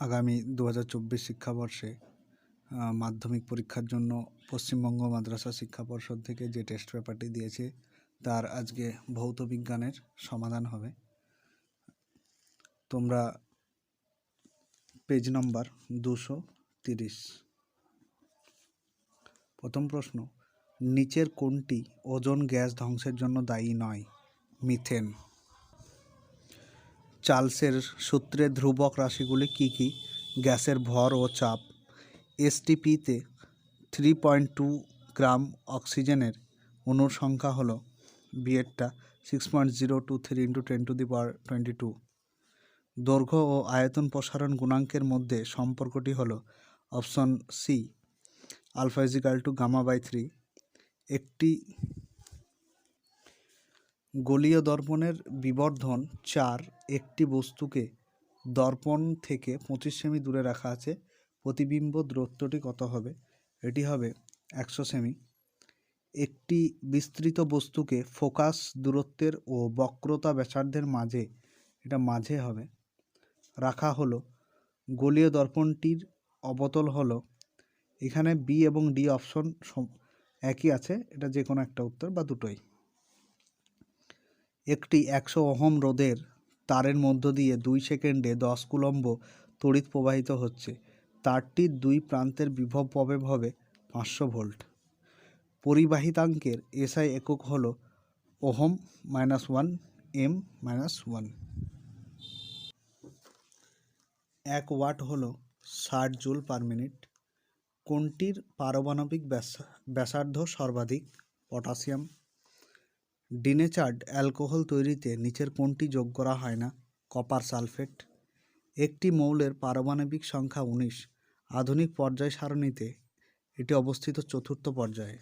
আগামী দু হাজার চব্বিশ শিক্ষাবর্ষে মাধ্যমিক পরীক্ষার জন্য পশ্চিমবঙ্গ মাদ্রাসা শিক্ষা পর্ষদ থেকে যে টেস্ট পেপারটি দিয়েছে, তার আজকে ভৌত বিজ্ঞানের সমাধান হবে। তোমরা পেজ নম্বর দুশো তিরিশ। প্রথম প্রশ্ন, নিচের কোনটি ওজন গ্যাস ধ্বংসের জন্য দায়ী নয়? মিথেন। চার্লসের সূত্রে ধ্রুবক রাশিগুলি কি কি? গ্যাসের ভর ও চাপ। এসটিপিতে থ্রি পয়েন্ট টু গ্রাম অক্সিজেনের অণুর সংখ্যা হলো বিয়েরটা six point zero two three into ten to the power twenty two দৈর্ঘ্য ও আয়তন প্রসারণ গুণাঙ্কের মধ্যে সম্পর্কটি হলো option C alpha is equal to gamma by three একটি গলীয় দর্পণের বিবর্ধন চার একটি বস্তুকে দর্পণ থেকে পঁচিশ সেমি দূরে রাখা আছে। প্রতিবিম্ব দূরত্বটি কত হবে? এটি হবে একশো সেমি। একটি বিস্তৃত বস্তুকে ফোকাস দূরত্বের ও বক্রতা ব্যাসার্ধের মাঝে, এটা মাঝে হবে, রাখা হলো। গোলীয় দর্পণটির অবতল হলো, এখানে বি এবং ডি অপশন একই আছে, এটা যে কোনো একটা উত্তর বা দুটোই। একটি একশো ওহম রোধের তারের মধ্য দিয়ে দুই সেকেন্ডে দশ কুলম্ব তড়িৎ প্রবাহিত হচ্ছে। তারটির দুই প্রান্তের বিভব প্রবেগ হবে পাঁচশো ভোল্ট। পরিবাহিতাঙ্কের এসআই একক হল ohm minus one, M minus one. এক ওয়াট হল ষাট জুল পার মিনিট। কোনটির পারমাণবিক ব্যাস- ব্যাসার্ধ সর্বাধিক পটাশিয়াম? ডিনেচার্ড অ্যালকোহল তৈরিতে নিচের কোনটি যোগ করা হয় না, কপার সালফেট। একটি মৌলের পারমাণবিক সংখ্যা উনিশ, আধুনিক পর্যায় সারণীতে এটি অবস্থিত চতুর্থ পর্যায়ে।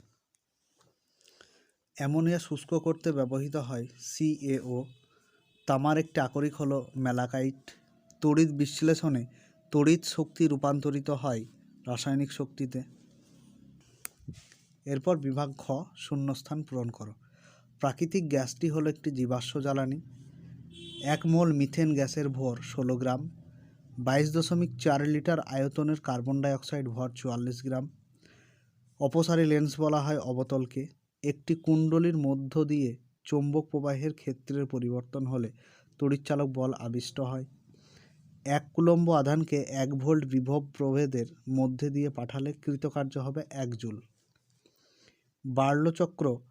অ্যামোনিয়া শুষ্ক করতে ব্যবহৃত হয় সিএও তামার একটি আকরিক হলো ম্যালাকাইট। তড়িৎ বিশ্লেষণে তড়িৎ শক্তি রূপান্তরিত হয় রাসায়নিক শক্তিতে। এরপর বিভাগ খ শূন্যস্থান পূরণ করো। প্রাকৃতিক গ্যাসটি হলো একটি জীবাশ্ম জ্বালানি। এক মোল মিথেন গ্যাসের ভর ষোলো গ্রাম, বাইশ দশমিক চার লিটার আয়তনের কার্বন ডাইঅক্সাইড ভর চুয়াল্লিশ গ্রাম, অপসারী লেন্স বলা হয় অবতলকে। একটি কুণ্ডলীর মধ্য দিয়ে চৌম্বক প্রবাহের ক্ষেত্রের পরিবর্তন হলে তড়িৎচালক বল আবিষ্ট হয়। এক কুলম্ব আধানকে এক ভোল্ট বিভব প্রভেদের মধ্যে দিয়ে পাঠালে কৃতকার্য হবে এক জুল। বার্লো চক্র ফ্লেম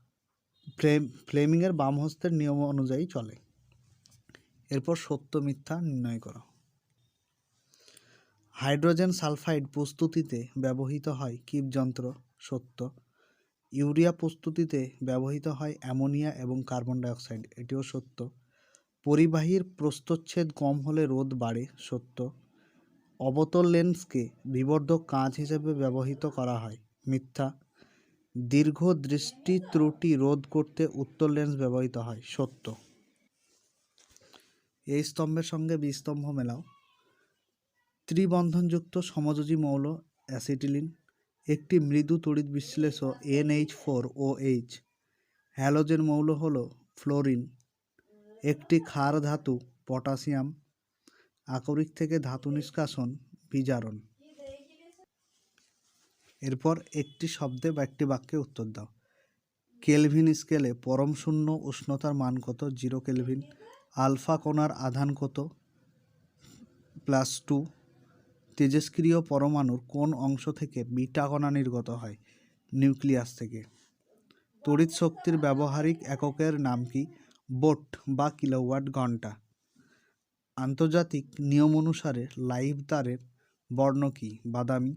ফ্লেমিংয়ের বাম হস্তের নিয়ম অনুযায়ী চলে। এরপর সত্য মিথ্যা নির্ণয় করো। হাইড্রোজেন সালফাইড প্রস্তুতিতে ব্যবহৃত হয় কিপ যন্ত্র, সত্য। ইউরিয়া প্রস্তুতিতে ব্যবহৃত হয় অ্যামোনিয়া এবং কার্বন ডাইঅক্সাইড, এটিও সত্য। পরিবাহীর প্রস্তচ্ছেদ কম হলে রোদ বাড়ে, সত্য। অবতল লেন্সকে বিবর্ধক কাঁচ হিসেবে ব্যবহৃত করা হয়, মিথ্যা। দীর্ঘ দৃষ্টি ত্রুটি রোধ করতে উত্তর লেন্স ব্যবহৃত হয়, সত্য। এই স্তম্ভের সঙ্গে বি স্তম্ভ মেলাও। ত্রিবন্ধনযুক্ত সমযোজী মৌল, অ্যাসিটিলিন, একটি মৃদু তড়িৎ বিশ্লেষ NH four O H halogen মৌল হল ফ্লোরিন, একটি ক্ষার ধাতু, পটাশিয়াম, আকরিক থেকে ধাতু নিষ্কাশন, বিজারণ। এরপর একটি শব্দে বা একটি বাক্যে উত্তর দাও। কেলভিন স্কেলে পরম শূন্য উষ্ণতার মান কত? Zero kelvin. আলফা কণার আধান কত? Plus two. তেজস্ক্রিয় পরমাণুর কোন অংশ থেকে বিটা কণা নির্গত হয়? নিউক্লিয়াস থেকে। তড়িৎ শক্তির ব্যবহারিক এককের নাম কি? বোট বা কিলোওয়াট ঘণ্টা। আন্তর্জাতিক নিয়ম অনুসারে লাইভ তারের বর্ণ কি? বাদামি।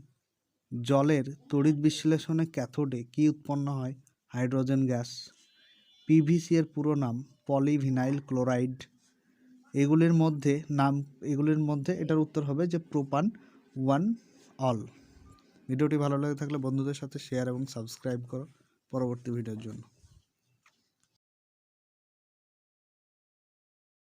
জলের তড়িৎ বিশ্লেষণে ক্যাথোডে কী উৎপন্ন হয়? Hydrogen gas. পিভিসি এর পুরো নাম পলিভিনাইল ক্লোরাইড। এগুলির মধ্যে নাম, এগুলির মধ্যে এটার উত্তর হবে যে প্রোপান ওয়ান অল। ভিডিওটি ভালো লাগে থাকলে বন্ধুদের সাথে শেয়ার এবং সাবস্ক্রাইব করো পরবর্তী ভিডিওর জন্য।